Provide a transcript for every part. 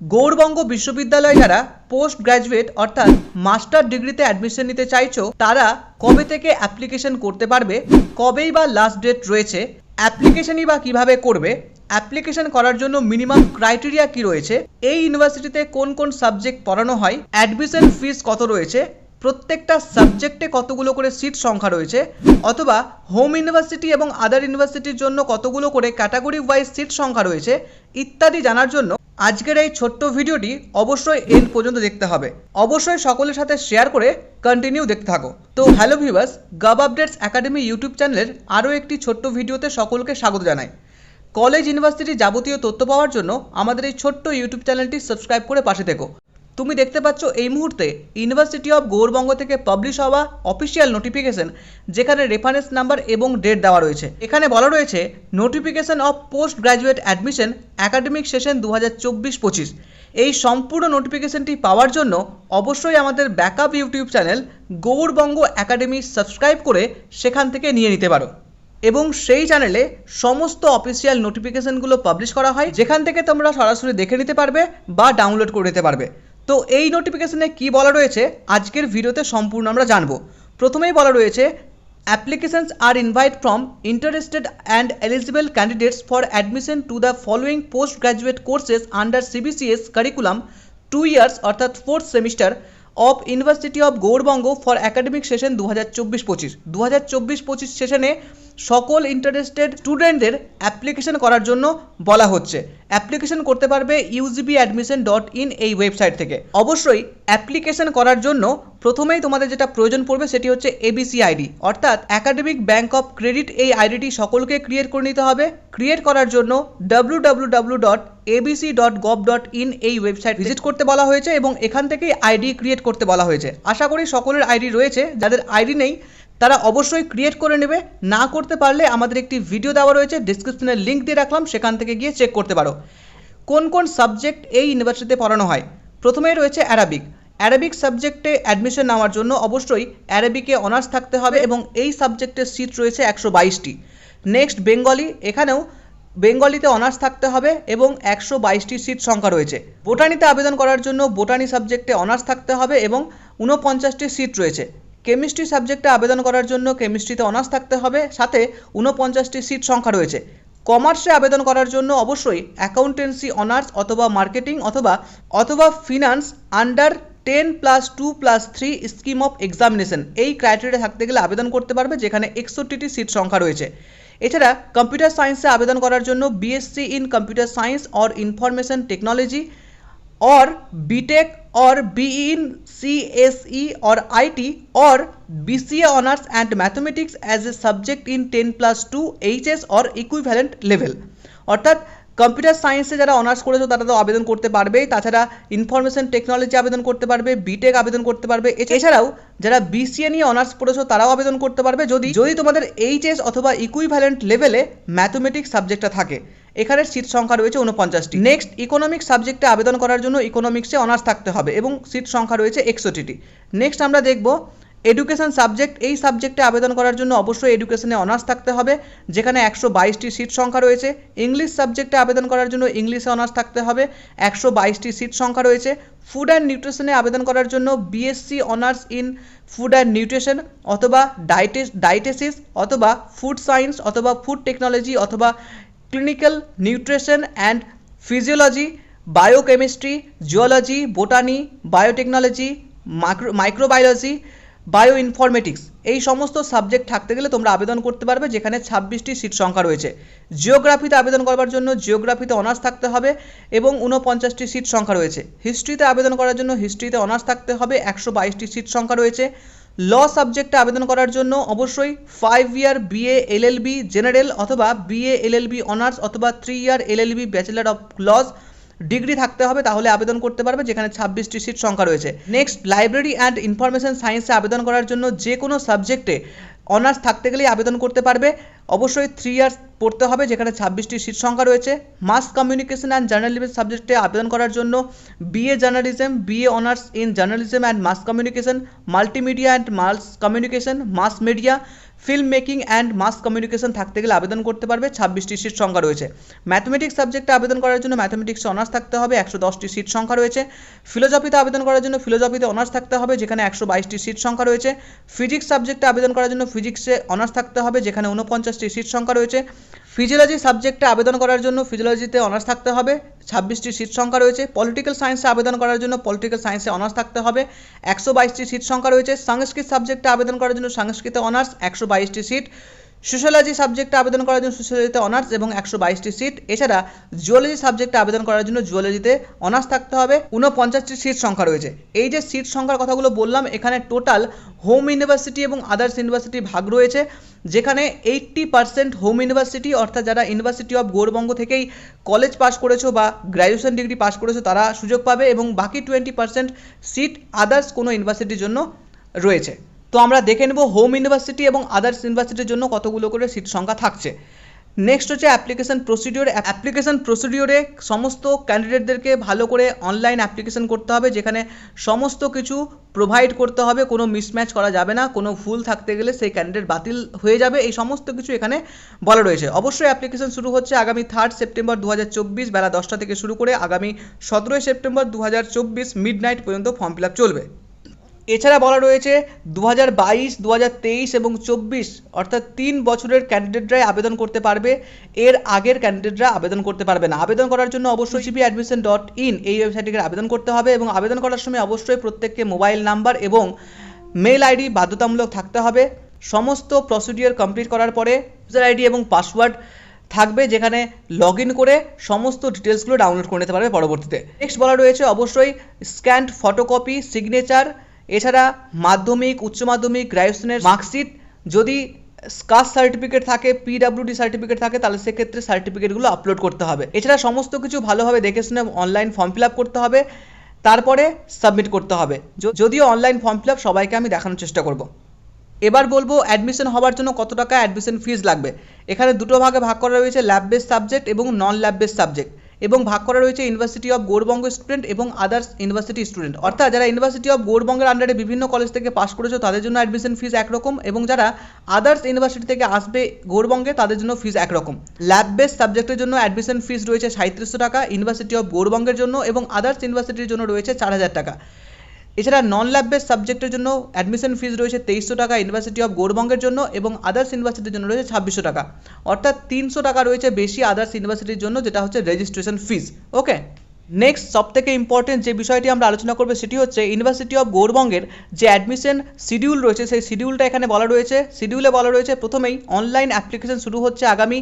গৌড়বঙ্গ বিশ্ববিদ্যালয়ে যারা post graduate অর্থাৎ মাস্টার ডিগ্রিতে অ্যাডমিশন নিতে চাইছো, তারা কবে থেকে অ্যাপ্লিকেশন করতে পারবে, কবেই বা লাস্ট ডেট রয়েছে, অ্যাপ্লিকেশনই বা কীভাবে করবে, অ্যাপ্লিকেশন করার জন্য মিনিমাম ক্রাইটেরিয়া কি রয়েছে, এই ইউনিভার্সিটিতে কোন কোন সাবজেক্ট পড়ানো হয়, অ্যাডমিশন ফিস কত রয়েছে, প্রত্যেকটা সাবজেক্টে কতগুলো করে সিট সংখ্যা রয়েছে, অথবা হোম ইউনিভার্সিটি এবং আদার ইউনিভার্সিটির জন্য কতগুলো করে ক্যাটাগরি ওয়াইজ সিট সংখ্যা রয়েছে, ইত্যাদি জানার জন্য আজকের এই ছোট্ট ভিডিওটি অবশ্যই এন্ড পর্যন্ত দেখতে হবে। অবশ্যই সকলের সাথে শেয়ার করে কন্টিনিউ দেখতে থাকো। তো হ্যালো ভিভার্স গাব আপডেটস একাডেমি ইউটিউব চ্যানেলের আরও একটি ছোট্ট ভিডিওতে সকলকে স্বাগত জানাই। কলেজ ইউনিভার্সিটির যাবতীয় তথ্য পাওয়ার জন্য আমাদের এই ছোট্ট ইউটিউব চ্যানেলটি সাবস্ক্রাইব করে পাশে থেকো। তুমি দেখতে পাচ্ছ এই মুহূর্তে ইউনিভার্সিটি অফ গৌরবঙ্গ থেকে পাবলিশ হওয়া অফিসিয়াল নোটিফিকেশন যেখানে রেফারেন্স নাম্বার এবং ডেট দেওয়া রয়েছে। এখানে বলা রয়েছে notification of post graduate admission academic session দু হাজার চব্বিশ পঁচিশ। এই সম্পূর্ণ নোটিফিকেশনটি পাওয়ার জন্য অবশ্যই আমাদের backup YouTube channel Gour Banga academy subscribe করে সেখান থেকে নিয়ে নিতে পারো। এবং সেই চ্যানেলে সমস্ত অফিসিয়াল নোটিফিকেশনগুলো পাবলিশ করা হয়, যেখান থেকে তোমরা সরাসরি দেখে নিতে পারবে বা ডাউনলোড করে নিতে পারবে। তো এই নোটিফিকেশনে কি বলা রয়েছে? আজকের ভিডিওতে সম্পূর্ণ আমরা জানব। প্রথমেই বলা রয়েছে applications are invite from interested and eligible candidates for admission to the following post graduate courses under CBCS curriculum two years অর্থাৎ fourth semester of university of Gour Banga for academic session দু হাজার চব্বিশ পঁচিশ। দু হাজার চব্বিশ পঁচিশ সেশনে সকল ইন্টারেস্টেড স্টুডেন্টদের অ্যাপ্লিকেশন করার জন্য বলা হচ্ছে। অ্যাপ্লিকেশন করতে পারবে ইউজিবি অ্যাডমিশন ডট ইন এই ওয়েবসাইট থেকে। অবশ্যই অ্যাপ্লিকেশন করার জন্য প্রথমেই তোমাদের যেটা প্রয়োজন পড়বে সেটি হচ্ছে এবিসি আইডি অর্থাৎ একাডেমিক ব্যাংক অফ ক্রেডিট এই আইডিটি সকলকে ক্রিয়েট করে নিতে হবে। ক্রিয়েট করার জন্য W W W dot ABC dot gov dot in এই ওয়েবসাইট ভিজিট করতে বলা হয়েছে এবং এখান থেকেই আইডি ক্রিয়েট করতে বলা হয়েছে। আশা করি সকলের আইডি রয়েছে। যাদের আইডি নেই তারা অবশ্যই ক্রিয়েট করে নেবে। না করতে পারলে আমাদের একটি ভিডিও দেওয়া রয়েছে ডিসক্রিপশনে লিঙ্ক দিয়ে রাখলাম, সেখান থেকে গিয়ে চেক করতে পারো। কোন কোন সাবজেক্ট এই ইউনিভার্সিটিতে পড়ানো হয়? প্রথমেই রয়েছে অ্যারাবিক অ্যারাবিক সাবজেক্টে অ্যাডমিশন নেওয়ার জন্য অবশ্যই অ্যারাবিকে অনার্স থাকতে হবে এবং এই সাবজেক্টের সিট রয়েছে একশো বাইশটি। নেক্সট বেঙ্গলি এখানেও বেঙ্গলিতে অনার্স থাকতে হবে এবং একশো বাইশটি সিট সংখ্যা রয়েছে। বোটানিতে আবেদন করার জন্য বোটানি সাবজেক্টে অনার্স থাকতে হবে এবং ঊনপঞ্চাশটি সিট রয়েছে। কেমিস্ট্রি সাবজেক্টে আবেদন করার জন্য কেমিস্ট্রিতে অনার্স থাকতে হবে, সাথে ঊনপঞ্চাশটি সিট সংখ্যা রয়েছে। কমার্সে আবেদন করার জন্য অবশ্যই অ্যাকাউন্টেন্সি অনার্স অথবা মার্কেটিং অথবা অথবা finance under ten plus two plus three scheme of examination এই ক্রাইটেরিয়া থাকতে গেলে আবেদন করতে পারবে, যেখানে একষট্টিটি সিট সংখ্যা রয়েছে। এছাড়া কম্পিউটার সায়েন্সে আবেদন করার জন্য BSc in computer science or information technology or BTech or BE in CSE or IT or BCA honors and mathematics as a subject in 10 plus 2 HS or equivalent level. অর্থাৎ computer সায়েন্সে যারা honours করেছ, তারা তো আবেদন করতে পারবেই তাছাড়া information technology আবেদন করতে পারবে বিটেক আবেদন করতে পারবে। এছাড়াও যারা বিসিএ নিয়ে অনার্স পড়েছো, তারাও আবেদন করতে পারবে। যদি যদি তোমাদের এইচএস অথবা ইকুইভ্যালেন্ট লেভেলে ম্যাথমেটিক্স সাবজেক্টটা থাকে এখানে সিট সংখ্যা রয়েছে উনপঞ্চাশটি নেক্সট ইকোনমিক সাবজেক্টে আবেদন করার জন্য ইকোনমিক্সে অনার্স থাকতে হবে এবং সিট সংখ্যা রয়েছে একষট্টিটি। নেক্সট আমরা দেখব এডুকেশন সাবজেক্ট এই সাবজেক্টে আবেদন করার জন্য অবশ্যই এডুকেশনে অনার্স থাকতে হবে, যেখানে একশো বাইশটি সিট সংখ্যা রয়েছে। ইংলিশ সাবজেক্টে আবেদন করার জন্য ইংলিশে অনার্স থাকতে হবে, একশো বাইশটি সিট সংখ্যা রয়েছে। ফুড অ্যান্ড নিউট্রিশনে আবেদন করার জন্য BSc honours in food and nutrition অথবা ডাইটেস ডাইটেসিস অথবা ফুড সায়েন্স অথবা ফুড টেকনোলজি অথবা clinical nutrition and physiology biochemistry geology botany biotechnology micro microbiology bioinformatics এই সমস্ত সাবজেক্ট থাকতে গেলে তোমরা আবেদন করতে পারবে, যেখানে ছাব্বিশটি সিট সংখ্যা রয়েছে। জিওগ্রাফিতে আবেদন করবার জন্য জিওগ্রাফিতে অনার্স থাকতে হবে এবং ঊনপঞ্চাশটি সিট সংখ্যা রয়েছে। হিস্ট্রিতে আবেদন করার জন্য হিস্ট্রিতে অনার্স থাকতে হবে, একশো বাইশটি সিট সংখ্যা রয়েছে। ল সাবজেক্টে আবেদন করার জন্য অবশ্যই five year BA B general অথবা বিএ বি অনার্স অথবা three year L L B bachelor of laws degree থাকতে হবে, তাহলে আবেদন করতে পারবে, যেখানে ছাব্বিশটি সিট সংখ্যা রয়েছে। নেক্সট লাইব্রেরি অ্যান্ড ইনফরমেশন সায়েন্সে আবেদন করার জন্য যে কোনো সাবজেক্টে অনার্স থাকতে গেলেই আবেদন করতে পারবে। অবশ্যই থ্রি ইয়ার্স পড়তে হবে, যেখানে ছাব্বিশটি সিট সংখ্যা রয়েছে। মাস কমিউনিকেশন অ্যান্ড জার্নালিজম সাবজেক্টে আবেদন করার জন্য BA journalism BA honours in journalism and mass communication multimedia and mass communication mass media film making and mass communication থাকতে গেলে আবেদন করতে পারবে, ছাব্বিশটি সিট সংখ্যা রয়েছে। ম্যাথমেটিক্স সাবজেক্টে আবেদন করার জন্য ম্যাথমেটিক্সে অনার্স থাকতে হবে, একশো দশটি সিট সংখ্যা রয়েছে। ফিলোজফিতে আবেদন করার জন্য ফিলোজফিতে অনার্স থাকতে হবে, যেখানে একশো বাইশটি সিট সংখ্যা রয়েছে। ফিজিক্স সাবজেক্টে আবেদন করার জন্য ফিজিক্সে অনার্স থাকতে হবে, যেখানে ঊনপঞ্চাশটি সিট সংখ্যা রয়েছে। ফিজিওলজি সাবজেক্টে আবেদন করার জন্য ফিজিওলজিতে অনার্স থাকতে হবে। ছাব্বিশটি সিট সংখ্যা রয়েছে। পলিটিক্যাল সায়েন্সে আবেদন করার জন্য পলিটিক্যাল সায়েন্সে অনার্স থাকতে হবে। একশো বাইশটি সিট সংখ্যা রয়েছে। সংস্কৃত সাবজেক্টে আবেদন করার জন্য সংস্কৃতে অনার্স একশো বাইশটি সিট সোশ্যালজি সাবজেক্টে আবেদন করার জন্য সোশ্যালজিতে অনার্স এবং একশো বাইশটি সিট এছাড়া জুওলজি সাবজেক্টে আবেদন করার জন্য জুওলজিতে অনার্স থাকতে হবে। উনপঞ্চাশটি সিট সংখ্যা রয়েছে। এই যে সিট সংখ্যার কথাগুলো বললাম, এখানে টোটাল হোম ইউনিভার্সিটি এবং আদার্স ইউনিভার্সিটি ভাগ রয়েছে। যেখানে এইট্টি পার্সেন্ট হোম ইউনিভার্সিটি অর্থাৎ যারা ইউনিভার্সিটি অফ গৌরবঙ্গ থেকেই কলেজ পাস করেছ বা গ্র্যাজুয়েশন ডিগ্রি পাস করেছ, তারা সুযোগ পাবে এবং বাকি টোয়েন্টি পার্সেন্ট সিট আদার্স কোনো ইউনিভার্সিটির জন্য রয়েছে। তো আমরা দেখে নেব হোম ইউনিভার্সিটি এবং আদার্স ইউনিভার্সিটির জন্য কতগুলো করে সিট সংখ্যা থাকছে। নেক্সট হচ্ছে অ্যাপ্লিকেশন প্রসিডিওর অ্যাপ্লিকেশন প্রসিডিওরে সমস্ত ক্যান্ডিডেটদেরকে ভালো করে অনলাইন অ্যাপ্লিকেশন করতে হবে, যেখানে সমস্ত কিছু প্রোভাইড করতে হবে, কোনো মিসম্যাচ করা যাবে না, কোনো ভুল থাকতে গেলে সেই ক্যান্ডিডেট বাতিল হয়ে যাবে, এই সমস্ত কিছু এখানে বলা রয়েছে। অবশ্যই অ্যাপ্লিকেশন শুরু হচ্ছে আগামী থার্ড সেপ্টেম্বর দু হাজার চব্বিশ বেলা দশটা থেকে শুরু করে আগামী সতেরোই সেপ্টেম্বর দু হাজার চব্বিশ মিড নাইট পর্যন্ত ফর্ম ফিল চলবে। এছাড়া বলা রয়েছে দু হাজার বাইশ দু হাজার তেইশ এবং চব্বিশ অর্থাৎ তিন বছরের ক্যান্ডিডেটরাই আবেদন করতে পারবে। এর আগের ক্যান্ডিডেটরা আবেদন করতে পারবে না। আবেদন করার জন্য অবশ্যই সিপি অ্যাডমিশন ডট ইন এই ওয়েবসাইটে আবেদন করতে হবে এবং আবেদন করার সময় অবশ্যই প্রত্যেককে মোবাইল নাম্বার এবং মেল আইডি বাধ্যতামূলক থাকতে হবে। সমস্ত প্রসিডিওর কমপ্লিট করার পরে ইউজার আইডি এবং পাসওয়ার্ড থাকবে যেখানে লগ ইন করে সমস্ত ডিটেলসগুলো ডাউনলোড করে নিতে পারবে পরবর্তীতে। নেক্সট বলা রয়েছে অবশ্যই স্ক্যান্ড ফটোকপি সিগনেচার এছাড়া মাধ্যমিক, উচ্চ মাধ্যমিক, গ্র্যাজুয়েশনের মার্কশিট যদি কাস্ট সার্টিফিকেট থাকে পিডাব্লিউডি সার্টিফিকেট থাকে, তাহলে সেক্ষেত্রে সার্টিফিকেটগুলো আপলোড করতে হবে। এছাড়া সমস্ত কিছু ভালোভাবে দেখে শুনে অনলাইন ফর্ম ফিল আপ করতে হবে। তারপরে সাবমিট করতে হবে। যদিও অনলাইন ফর্ম ফিল আপ সবাইকে আমি দেখানোর চেষ্টা করব। এবার বলব অ্যাডমিশন হওয়ার জন্য কত টাকা অ্যাডমিশন ফিজ লাগবে? এখানে দুটো ভাগে ভাগ করা রয়েছে ল্যাব বেস সাবজেক্ট এবং নন ল্যাব বেস সাবজেক্ট এবং ভাগ করা রয়েছে ইউনিভার্সিটি অফ গৌরবঙ্গ স্টুডেন্ট এবং আদার্স ইউনিভার্সিটি স্টুডেন্ট অর্থাৎ যারা ইউনিভার্সিটি অফ গৌরবঙ্গের আন্ডারে বিভিন্ন কলেজ থেকে পাশ করেছ, তাদের জন্য অ্যাডমিশন ফিস একরকম এবং যারা আদার্স ইউনিভার্সিটি থেকে আসবে গৌরবঙ্গে তাদের জন্য ফিস একরকম। ল্যাব বেস সাবজেক্টের জন্য অ্যাডমিশন ফিস রয়েছে সাঁত্রিশশো টাকা ইউনিভার্সিটি অফ গৌরবঙ্গের জন্য এবং আদার্স ইউনিভার্সিটির জন্য রয়েছে চার হাজার টাকা। এছাড়া নন ল্যাব বেস সাবজেক্টের জন্য অ্যাডমিশন ফিজ রয়েছে তেইশশো টাকা ইউনিভার্সিটি অফ গৌরবঙ্গের জন্য এবং আদার্স ইউনিভার্সিটির জন্য রয়েছে ছাব্বিশশো টাকা। অর্থাৎ তিনশো টাকা রয়েছে বেশি আদার্স ইউনিভার্সিটির জন্য, যেটা হচ্ছে রেজিস্ট্রেশন ফিজ ওকে নেক্সট সব থেকে ইম্পর্টেন্ট যে বিষয়টি আমরা আলোচনা করব সেটি হচ্ছে ইউনিভার্সিটি অফ গৌরবঙ্গের যে অ্যাডমিশন শিডিউল রয়েছে, সেই শিডিউলটা এখানে বলা রয়েছে। শিডিউলে বলা রয়েছে প্রথমেই অনলাইন অ্যাপ্লিকেশন শুরু হচ্ছে আগামী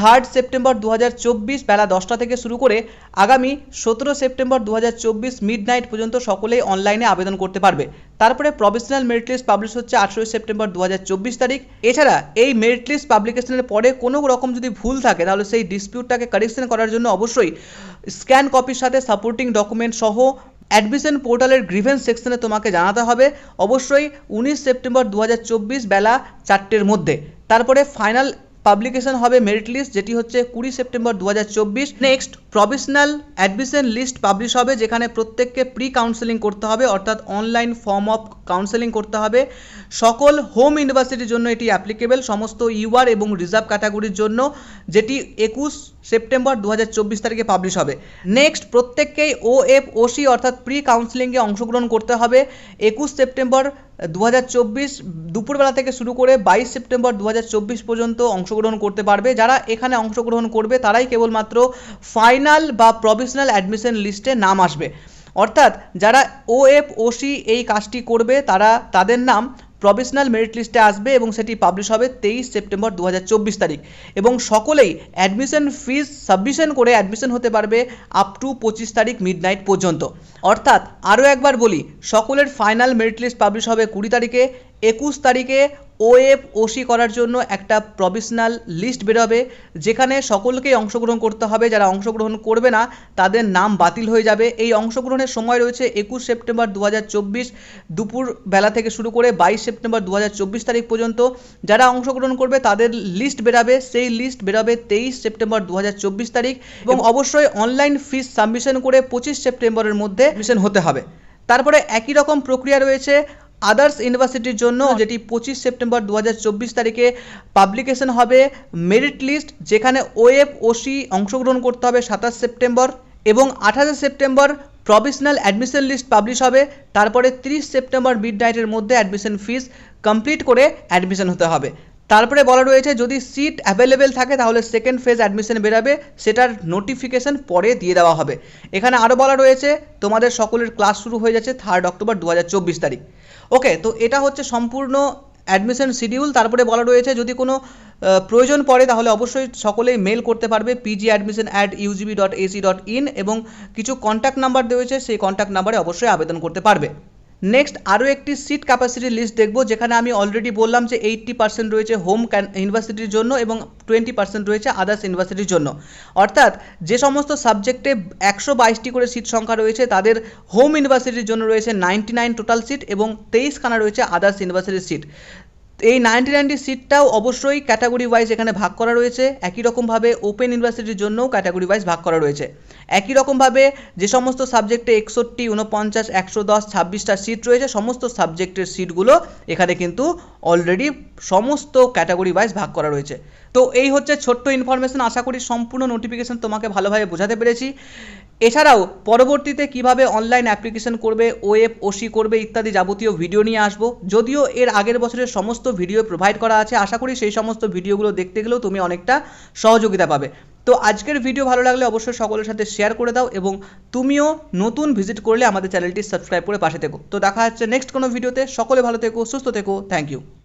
থার্ড সেপ্টেম্বর দু হাজার চব্বিশ বেলা দশটা থেকে শুরু করে আগামী সতেরো সেপ্টেম্বর দু হাজার চব্বিশ মিড নাইট পর্যন্ত সকলেই অনলাইনে আবেদন করতে পারবে। তারপরে প্রফেশনাল মেরিট লিস্ট পাবলিশ হচ্ছে আঠেরোই সেপ্টেম্বর দু হাজার চব্বিশ তারিখ। এছাড়া এই মেরিট লিস্ট পাবলিকেশনের পরে কোনো রকম যদি ভুল থাকে, তাহলে সেই ডিসপিউটটাকে কারেকশন করার জন্য অবশ্যই স্ক্যান কপির সাথে সাপোর্টিং ডকুমেন্ট সহ অ্যাডমিশন পোর্টালের গ্রিভেন্স সেকশনে তোমাকে জানাতে হবে। অবশ্যই উনিশ সেপ্টেম্বর দু হাজার চব্বিশ বেলা চারটের মধ্যে। তারপরে ফাইনাল পাবলিকেশন হবে মেরিট লিস্ট যেটি হচ্ছে কুড়ি সেপ্টেম্বর দু হাজার চব্বিশ। Next professional admission list publish হবে, যেখানে প্রত্যেককে প্রি কাউন্সেলিং করতে হবে, অর্থাৎ অনলাইন ফর্ম অফ কাউন্সেলিং করতে হবে। সকল হোম ইউনিভার্সিটির জন্য এটি অ্যাপ্লিকেবল সমস্ত ইউআর এবং রিজার্ভ ক্যাটাগরির জন্য, যেটি একুশ সেপ্টেম্বর দু হাজার চব্বিশ তারিখে পাবলিশ হবে। নেক্সট প্রত্যেককেই ও এফ ওসি অর্থাৎ প্রি কাউন্সেলিংয়ে অংশগ্রহণ করতে হবে। একুশ সেপ্টেম্বর দু হাজার চব্বিশ দুপুরবেলা থেকে শুরু করে বাইশ সেপ্টেম্বর দু হাজার চব্বিশ পর্যন্ত অংশগ্রহণ করতে পারবে। যারা এখানে অংশগ্রহণ করবে, তারাই কেবলমাত্র ফাইনাল বা প্রফেশনাল অ্যাডমিশন লিস্টে নাম আসবে। অর্থাৎ যারা ও এফ ওসি এই কাজটি করবে, তারা, তাদের নাম প্রফেশনাল মেরিট লিস্টে আসবে এবং সেটি পাবলিশ হবে তেইশ সেপ্টেম্বর দু হাজার চব্বিশ তারিখ। এবং সকলেই অ্যাডমিশন ফিস সাবমিশন করে অ্যাডমিশন হতে পারবে আপ টু পঁচিশ তারিখ মিড নাইট পর্যন্ত। অর্থাৎ আরও একবার বলি, সকলের ফাইনাল মেরিট লিস্ট পাবলিশ হবে কুড়ি তারিখে একুশ তারিখে ওএফ ওসি করার জন্য একটা প্রভিশনাল লিস্ট বেরোবে যেখানে সকলকেই অংশগ্রহণ করতে হবে। যারা অংশগ্রহণ করবে না তাদের নাম বাতিল হয়ে যাবে। এই অংশগ্রহণের সময় রয়েছে একুশ সেপ্টেম্বর দু দুপুর বেলা থেকে শুরু করে বাইশ সেপ্টেম্বর দু হাজার চব্বিশ তারিখ পর্যন্ত। যারা অংশগ্রহণ করবে তাদের লিস্ট বেরাবে। সেই লিস্ট বেরাবে তেইশ সেপ্টেম্বর দু হাজার চব্বিশ তারিখ এবং অবশ্যই অনলাইন ফিস সাবমিশন করে পঁচিশ সেপ্টেম্বরের মধ্যে মিশন হতে হবে। তারপরে একই রকম প্রক্রিয়া রয়েছে। আদার্স ইউনিভার্সিটির জন্য যেটি পঁচিশ সেপ্টেম্বর দু হাজার চব্বিশ তারিখে পাবলিকেশন হবে মেরিট লিস্ট যেখানে ওএফ ওসি অংশগ্রহণ করতে হবে সাতাশ সেপ্টেম্বর এবং আঠাশে September provisional admission list publish হবে। তারপরে তিরিশ সেপ্টেম্বর মিড নাইটের মধ্যে অ্যাডমিশন ফিস কমপ্লিট করে অ্যাডমিশন হতে হবে। তারপরে বলা রয়েছে যদি সিট অ্যাভেলেবেল থাকে তাহলে সেকেন্ড ফেজ অ্যাডমিশন বেরাবে। সেটার নোটিফিকেশন পরে দিয়ে দেওয়া হবে। এখানে আরও বলা রয়েছে তোমাদের সকলের ক্লাস শুরু হয়ে যাচ্ছে থার্ড অক্টোবর দু হাজার চব্বিশ তারিখ। ওকে তো এটা হচ্ছে সম্পূর্ণ অ্যাডমিশন শিডিউল তারপরে বলা রয়েছে, যদি কোনো প্রয়োজন পড়ে, তাহলে অবশ্যই সকলেই মেল করতে পারবে PG admission at UGB dot AC dot in এবং কিছু কন্ট্যাক্ট নাম্বার দেওয়া হয়েছে সেই কন্ট্যাক্ট নাম্বারে অবশ্যই আবেদন করতে পারবে। নেক্সট আরও একটি সিট ক্যাপাসিটি লিস্ট দেখব, যেখানে আমি অলরেডি বললাম যে এইট্টি পার্সেন্ট রয়েছে হোম ইউনিভার্সিটির জন্য এবং টোয়েন্টি পার্সেন্ট রয়েছে আদার্স ইউনিভার্সিটির জন্য। অর্থাৎ যে সমস্ত সাবজেক্টে একশো বাইশটি করে সিট সংখ্যা রয়েছে, তাদের হোম ইউনিভার্সিটির জন্য রয়েছে নাইনটি নাইন টোটাল সিট এবং তেইশখানা রয়েছে আদার্স ইউনিভার্সিটির সিট এই নাইনটি নাইনটি সিটটাও অবশ্যই ক্যাটাগরি ওয়াইজ এখানে ভাগ করা রয়েছে। একই রকমভাবে ওপেন ইউনিভার্সিটির জন্যও ক্যাটাগরি ওয়াইজ ভাগ করা রয়েছে। একই রকমভাবে যে সমস্ত সাবজেক্টে একষট্টি উনপঞ্চাশ একশো দশ, ছাব্বিশটা সিট রয়েছে, সমস্ত সাবজেক্টের সিটগুলো এখানে কিন্তু অলরেডি সমস্ত ক্যাটাগরি ওয়াইজ ভাগ করা রয়েছে। তো এই হচ্ছে ছোট্ট ইনফরমেশন আশা করি সম্পূর্ণ নোটিফিকেশন তোমাকে ভালোভাবে বোঝাতে পেরেছি। এছাড়াও পরবর্তীতে কীভাবে অনলাইন অ্যাপ্লিকেশন করবে ওএফ ওসি করবে ইত্যাদি যাবতীয় ভিডিও নিয়ে আসব। যদিও এর আগের বছরের সমস্ত ভিডিও প্রোভাইড করা আছে, আশা করি সেই সমস্ত ভিডিওগুলো দেখতে গেলেও তুমি অনেকটা সহযোগিতা পাবে। তো আজকের ভিডিও ভালো লাগলে অবশ্যই সকলের সাথে শেয়ার করে দাও এবং তুমিও নতুন ভিজিট করলে আমাদের চ্যানেলটি সাবস্ক্রাইব করে পাশে থেকো। তো দেখা হচ্ছে নেক্সট কোনো ভিডিওতে সকলে ভালো থেকো, সুস্থ থেকো। Thank you